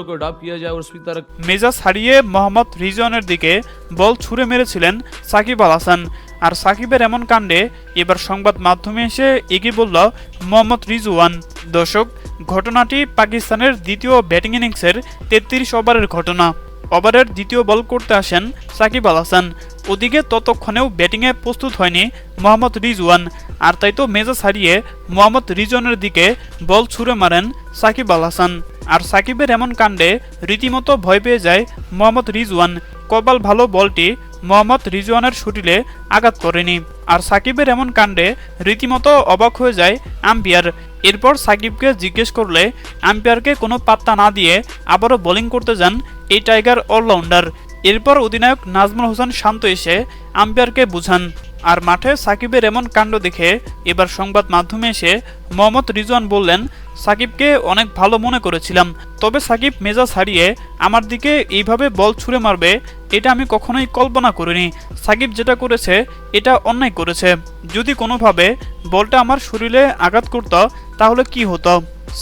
को ड्रॉप किया जाए और उसी तरह মেজাজ হারিয়ে মোহাম্মদ রিজওয়ানের দিকে বল ছুঁড়ে মেরেছিলেন সাকিব আল হাসান আর সাকিবের এমন কাণ্ডে এবার সংবাদ মাধ্যমে এসে এগিয়ে বলল মোহাম্মদ রিজওয়ান দর্শক ঘটনাটি পাকিস্তানের দ্বিতীয় ব্যাটিং ইনিংসের তেত্রিশ ওভারের ঘটনা ওভারের দ্বিতীয় বল করতে আসেন সাকিব আল হাসান ওদিকে ততক্ষণেও ব্যাটিংয়ে প্রস্তুত হয়নি মোহাম্মদ রিজওয়ান আর তাই তো মেজাজ হারিয়ে মোহাম্মদ রিজওয়ানের দিকে বল ছুঁড়ে মারেন সাকিব আল হাসান আর সাকিবের এমন কাণ্ডে রীতিমতো ভয় পেয়ে যায় মোহাম্মদ রিজওয়ান। কপাল ভালো বলটি মোহাম্মদ রিজওয়ানের শুটিলে আঘাত করেনি। আর সাকিবের এমন কাণ্ডে রীতিমতো অবাক হয়ে যায় আম্পায়ার। এরপর সাকিবকে জিজ্ঞেস করলে আম্পায়ারকে কোনো পাত্তা না দিয়ে আবারও বোলিং করতে যান এই টাইগার অলরাউন্ডার। এরপর অধিনায়ক নাজমুল হোসেন শান্ত এসে আম্পায়ারকে বুঝান। আর মাঠে সাকিবের এমন কাণ্ড দেখে এবার সংবাদ মাধ্যমে এসে মোহাম্মদ রিজওয়ান বললেন, সাকিবকে অনেক ভালো মনে করেছিলাম, তবে সাকিব মেজাজ হারিয়ে আমার দিকে এইভাবে বল ছুঁড়ে মারবে, এটা আমি কখনোই কল্পনা করিনি। সাকিব যেটা করেছে, এটা অন্যায় করেছে। যদি কোনোভাবে বলটা আমার শরীরে আঘাত করত, তাহলে কি হতো?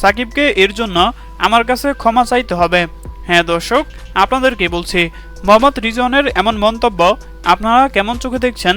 সাকিবকে এর জন্য আমার কাছে ক্ষমা চাইতে হবে। হ্যাঁ দর্শক, আপনাদেরকে বলছি, মোহাম্মদ রিজওয়ানের এমন মন্তব্য আপনারা কেমন চোখে দেখছেন